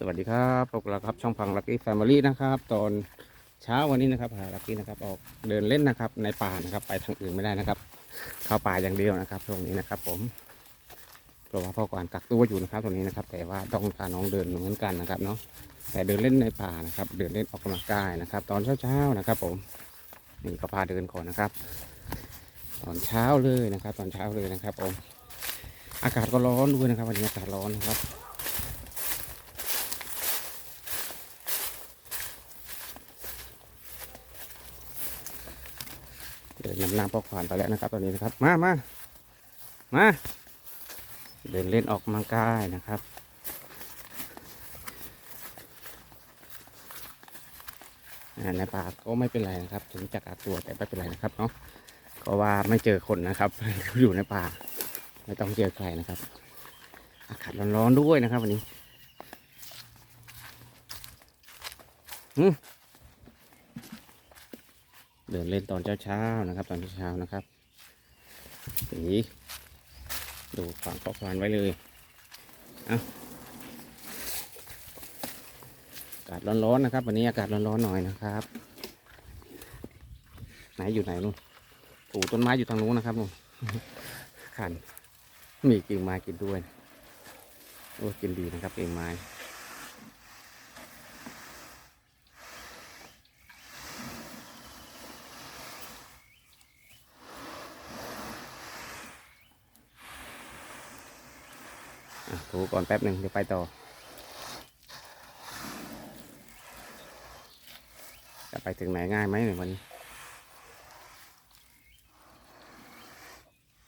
สวัสดีครับพวกเราครับช่องพังลักกี้แฟมิลี่นะครับ ตอนเช้าวันนี้นะครับพาลักกี้นะครับออกเดินเล่นนะครับ ในป่านะครับ ไปทางอื่นไม่ได้นะครับ เข้าป่าอย่างเดียวนะครับช่วงนี้นะครับ ผมเพราะว่าพ่อก่อนกักตัวอยู่นะครับตรงนี้นะครับ แต่ว่าต้องพาน้องเดินเหมือนกันนะครับเนาะแต่เดินเล่นในป่านะครับ เดินเล่นออกกำลังกายนะครับ ตอนเช้าๆนะครับ ผมนี่ก็พาเดินก่อนนะครับ ตอนเช้าเลยนะครับ ตอนเช้าเลยนะครับผมอากาศก็ร้อนด้วยนะครับ วันนี้อากาศร้อนนะครับ นำหน้าพ่อควานไปแล้วนะครับ ตอนนี้นะครับ มามามา เดินเล่นออกกำลังกายนะครับในป่าก็ไม่เป็นไรนะครับ ถึงจะกักตัวแต่ไม่เป็นไรนะครับเนาะก็ว่าไม่เจอคนนะครับ อยู่ในป่า ไม่ต้องเจอใครนะครับ อากาศร้อนๆด้วยนะครับ วันนี้อืม ดินเล่นตอนเช้าๆนะครับ ตอนเช้าๆนะครับนี่ดูฝังข้อควานไว้เลยเอาอากาศร้อนๆนะครับ วันนี้อากาศร้อนๆหน่อยนะครับ ไหนอยู่ไหนนู่นปลูกต้นไม้อยู่ทางนู้นนะครับนู่นขันมีกิ่งไม้กินด้วยโอ้กินดีนะครับกิ่งไม้ ถูก่อนแป๊บหนึ่งเดี๋ยวไปต่อจะไปถึงไหนง่ายไหมหนึ่งวันนี้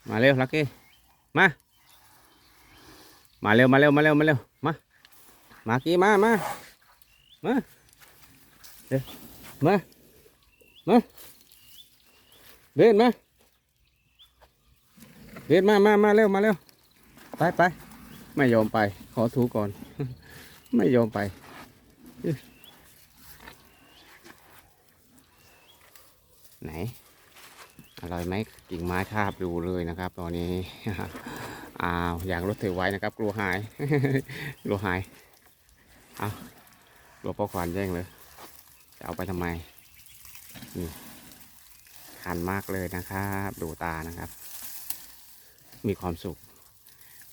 มาเร็วลักกี้มา มาเร็วมาเร็วมาเร็วมาเร็วมา มากี้มามามาเดี๋ยวมามาเดินมาเดินมามามาเร็วมาเร็วไปไป ไม่ยอมไป ขอถูก่อน ไม่ยอมไป ไหน อร่อยไหมกิ่งไม้คาบดูเลยนะครับ ตอนนี้อ้าวอย่างรถถือไว้นะครับ กลัวหาย กลัวหายเอากลัวพ่อขวานแย่งเลย จะเอาไปทำไม นี่คันมากเลยนะครับ ดูตานะครับ มีความสุข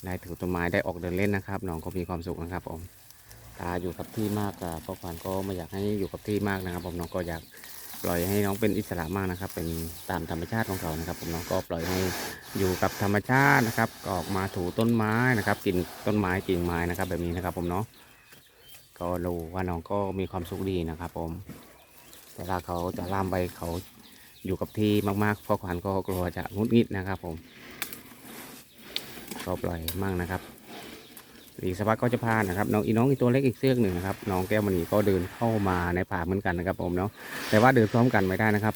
ได้ถือต้นไม้ได้ออกเดินเล่นนะครับน้องก็มีความสุขนะครับผมตาอยู่กับที่มากกับพ่อควานก็ไม่อยากให้อยู่กับที่มากนะครับ ผมน้องก็อยากปล่อยให้น้องเป็นอิสระมากนะครับ เป็นตามธรรมชาติของเขานะครับ ผมน้องก็ปล่อยให้อยู่กับธรรมชาตินะครับก็ออกมาถูต้นไม้นะครับ กินต้นไม้กิ่งไม้นะครับ แบบนี้นะครับ ผมเนาะก็รู้ว่าน้องก็มีความสุขดีนะครับ ผมแต่ถ้าเขาจะล่ามไปเขาอยู่กับที่มากๆพ่อควานก็กลัวจะงุดงิดนะครับ ผม ก็ปล่อยมั่งนะครับอีกสักพักก็จะพานะครับน้องอีน้องอีตัวเล็กอีกเสื้อหนึ่งนะครับน้องแก้วมณีก็เดินเข้ามาในป่าเหมือนกันนะครับผมเนาะแต่ว่าเดินพร้อมกันไม่ได้นะครับ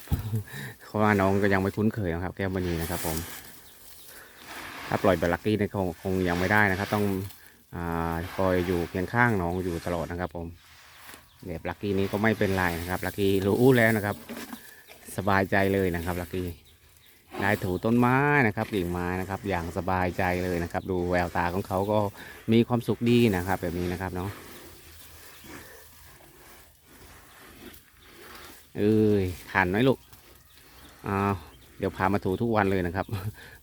เพราะว่าน้องก็ยังไม่คุ้นเคยนะครับ แก้วมณีนะครับผมถ้าปล่อยแบบลักกี้เนี่ยคงคงยังไม่ได้นะครับ ต้องอาคอยอยู่เคียงข้างน้องอยู่ตลอดนะครับผมแบบลักกี้นี้ก็ไม่เป็นไรนะครับลักกี้รู้แล้วนะครับ สบายใจเลยนะครับลักกี้ ได้ถูต้นไม้นะครับกิ่งไม้นะครับ อย่างสบายใจเลยนะครับ ดูแววตาของเขาก็มีความสุขดีนะครับ แบบนี้นะครับเนาะเอ้ยขันไหมลูกอ้าวเดี๋ยวพามาถูทุกวันเลยนะครับ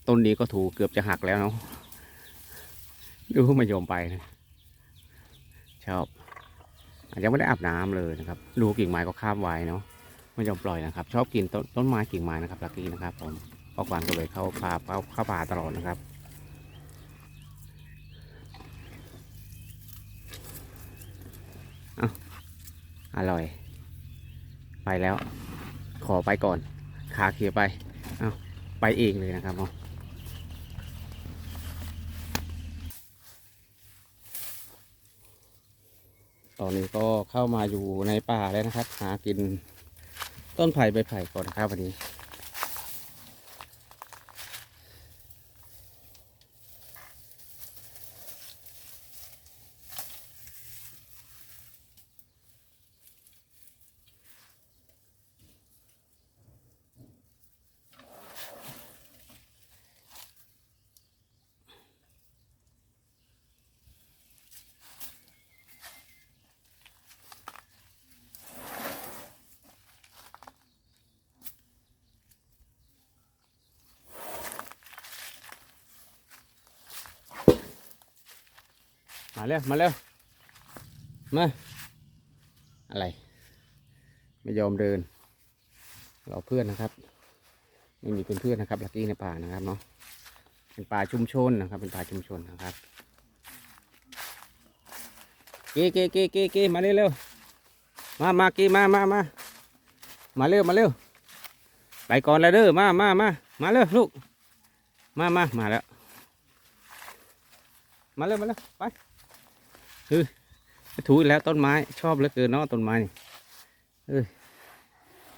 ต้นนี้ก็ถูเกือบจะหักแล้วเนาะดูม่ยมไปนะชอบอาจจะไม่ได้อาบน้ำเลยนะครับ ดูกิ่งไม้ก็คาบไว้เนาะไม่ยอมปล่อยนะครับ ชอบกินต้นต้นไม้กิ่งไม้นะครับลักกี้นะครับผม พ่อควานก็เลยเข้าป่าเข้าเข้าป่าตลอดนะครับอาอร่อย ไปแล้ว ขอไปก่อนขาเขียไปเอาไปเองเลยนะครับเอาตอนนี้ก็เข้ามาอยู่ในป่าแล้วนะครับ หากินต้นไผ่ใบไผ่ก่อนนะครับวันนี้ มาเร็วมาเร็วมาอะไร ไม่ยอมเดิน เราเพื่อนนะครับไม่มีเพื่อนๆนะครับลักกี้ในป่านะครับเนาะเป็นป่าชุมชนนะครับ เป็นป่าชุมชนนะครับเก้เก้เก้เก้เก้มาเร็วเร็วมามาเก้มามามามาเร็วมาเร็วไปก่อนแล้วเด้อมามามามาเร็วลูกมามามาแล้วมาเร็วมาเร็วไป เฮ้ยถูอีกแล้วต้นไม้ชอบเหลือเกินเนาะต้นไม้นี่เฮ้ย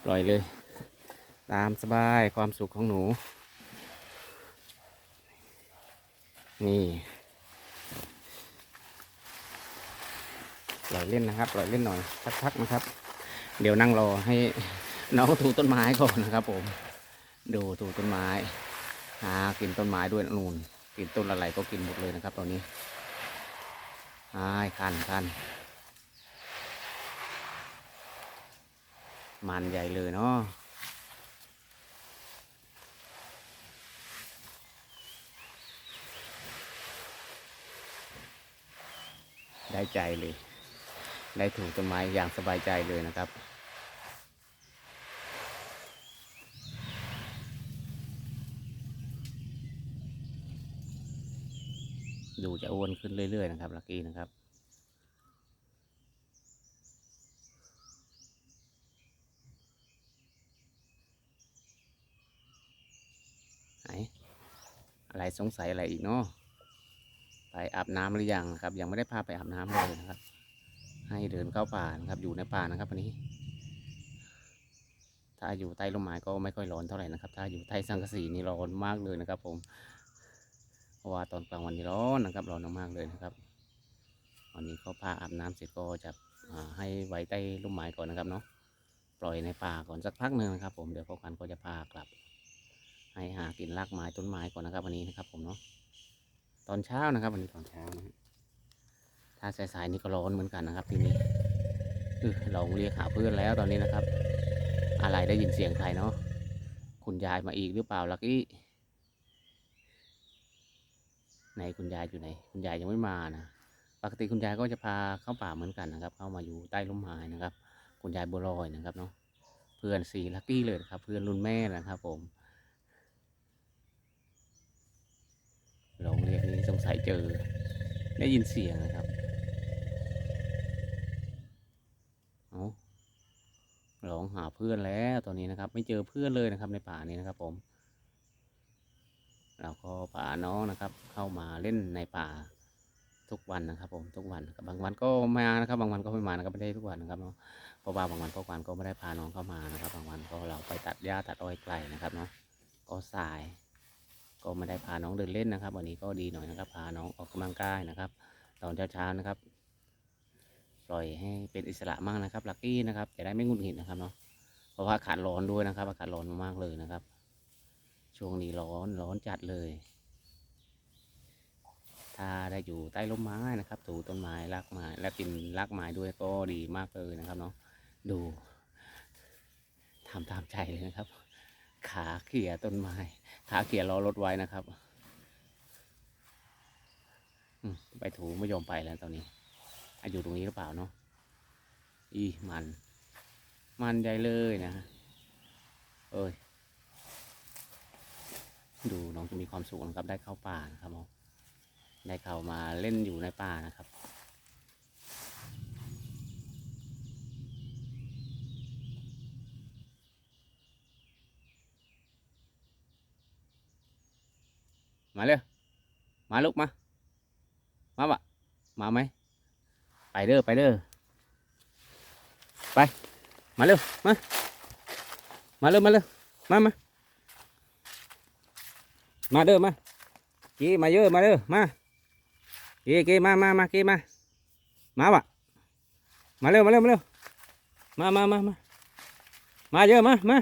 ปล่อยเลย ตามสบายความสุขของหนู นี่ปล่อยเล่นนะครับปล่อยเล่นหน่อยสักพักนะครับ เดี๋ยวนั่งรอให้น้องถูต้นไม้ก่อนนะครับ ผม ดูถูต้นไม้หากินต้นไม้ด้วยนูนกินต้นอะไรก็กินหมดเลยนะครับตอนนี้ายคันคันมันใหญ่เลยเนาะได้ใจเลย ได้ถูกต้นไม้อย่างสบายใจเลยนะครับ ดูจะอ้วนขึ้นเรื่อยๆนะครับลักกี้นะครับ ไหน อะไรสงสัยอะไรอีกเนาะไปอาบน้ำหรือยังครับ ยังไม่ได้พาไปอาบน้ำเลยนะครับ ให้เดินเข้าป่านะครับ อยู่ในป่านะครับวันนี้ ถ้าอยู่ใต้ร่มไม้ก็ไม่ค่อยร้อนเท่าไหร่นะครับ ถ้าอยู่ใต้สังกะสีนี่ร้อนมากเลยนะครับ ผม ราะว่าตอนกลางวันนี่ร้อนนะครับร้อนมากๆเลยนะครับวันนี้เขาพาอาบน้ำเสร็จก็จะให้ไว้ใต้ร่มไม้ก่อนนะครับเนาะปล่อยในป่าก่อนสักพักหนึ่งนะครับ ผมเดี๋ยวพวกกันก็จะพากลับ ให้หากินรากไม้ต้นไม้ก่อนนะครับ วันนี้นะครับ ผมเนาะตอนเช้านะครับ วันนี้ตอนเช้านะถ้าสายๆนี่ก็ร้อนเหมือนกันนะครับที่นี้เออเราเรียกหาเพื่อนแล้วตอนนี้นะครับ อะไรได้ยินเสียงใครเนาะคุณยายมาอีกหรือเปล่าลักกี้ ไหนคุณยายอยู่ไหนคุณยายยังไม่มานะปกติคุณยายก็จะพาเข้าป่าเหมือนกันนะครับ เข้ามาอยู่ใต้ร่มไม้นะครับ คุณยายบัวลอยนะครับเนาะเพื่อนสีลักกี้เลยนะครับ เพื่อนรุ่นแม่นะครับผมลองเรียกนี้สงสัยเจอ ได้ยินเสียงนะครับเอาลองหาเพื่อนแล้วตอนนี้นะครับ ไม่เจอเพื่อนเลยนะครับในป่านี้นะครับผม เราก็พาน้องนะครับ เข้ามาเล่นในป่าทุกวันนะครับ ผมทุกวันบางวันก็มานะครับ บางวันก็ไม่มานะครับไม่ได้ทุกวันนะครับเนาะเพราะว่าบางวันพวกวันก็ไม่ได้พาน้องเข้ามานะครับ บางวันก็เราไปตัดหญ้าตัดอ้อยไกลนะครับเนาะก็สาย ก็ไม่ได้พาน้องเดินเล่นนะครับ วันนี้ก็ดีหน่อยนะครับ พาน้องออกกำลังกายนะครับ ตอนเช้าๆนะครับ ปล่อยให้เป็นอิสระมากนะครับลักกี้นะครับจะได้ไม่งุดหงิดนะครับเนาะเพราะว่าอากาศร้อนด้วยนะครับอากาศร้อนมากๆเลยนะครับ ช่วงนี้ร้อนร้อนจัดเลย ถ้าได้อยู่ใต้ร่มไม้นะครับถูต้นไม้รากไม้และกินรากไม้ด้วยก็ดีมากเลยนะครับเนาะดูทำตามใจเลยนะครับ ขาเขี่ยต้นไม้ ขาเขี่ยล้อรถไว้นะครับไปถูไม่ยอมไปแล้วตอนนี้อะอยู่ตรงนี้หรือเปล่าเนาะอีมัน มันใหญ่เลยนะฮะเอ้ย ดูน้องจะมีความสุขนะครับได้เข้าป่านะครับน้องได้เข้ามาเล่นอยู่ในป่านะครับมาเร็ว มาลูกมา มาบะมาไหม ไปเด้อ ไปเด้อ ไป มาเร็ว มา มาเร็ว มาเร็ว มามา มาเด้อมากีมาเยอะมาเด้อมากีกีมามามากีมามาบะมาเร็วมาเร็วมาเร็วมามามามามาเยอะมามา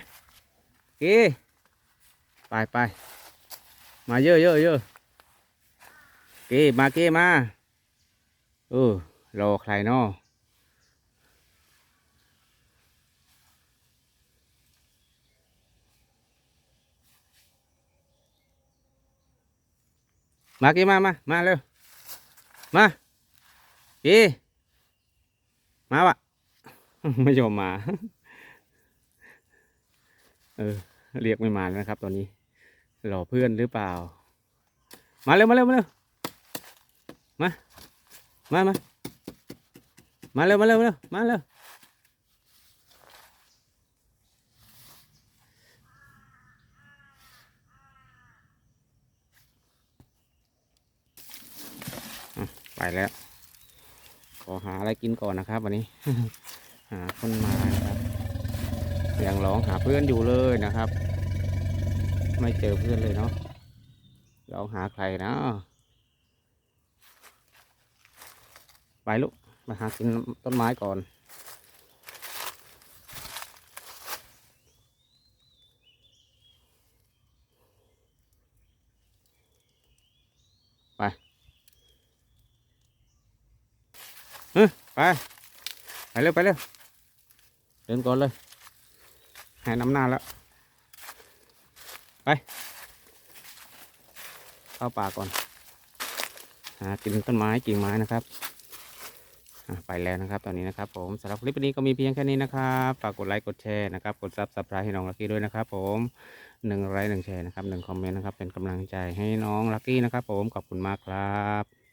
กีไปไปมาเยอะเยอะเยอะกีมากีมาเออรอใครเนาะ มากีมามามาเร็วมาพี่มาวะไม่ยอมมา เออ เรียกไม่มาแล้วนะครับ ตอนนี้รอเพื่อนหรือเปล่า มาเร็วมาเร็วมาเร็วมามามามาเร็วมาเร็วมาเร็วมาเร็ว ไปแล้ว ขอหาอะไรกินก่อนนะครับ วันนี้ หาคนมาครับยังร้องหาเพื่อนอยู่เลยนะครับ ไม่เจอเพื่อนเลยเนาะร้องหาใครนะไปลูกมาหากินต้นไม้ก่อน ฮ้ยไป ไปเร็วไปเร็ว เดินก่อนเลยให้น้ำหน้าแล้ว ไป เข้าป่าก่อน หากินต้นไม้กิ่งไม้นะครับไปแล้วนะครับตอนนี้นะครับผมสำหรับคลิปนี้ก็มีเพียงแค่นี้นะครับฝากกดไลค์กดแชร์นะครับกดซับสไครต์ให้น้องลักกี้ด้วยนะครับผมหนึ่งไลค์หนึ่งแชร์นะครับหนึ่งคอมเมนต์นะครับเป็นกำลังใจให้น้องลักกี้นะครับผมขอบคุณมากครับ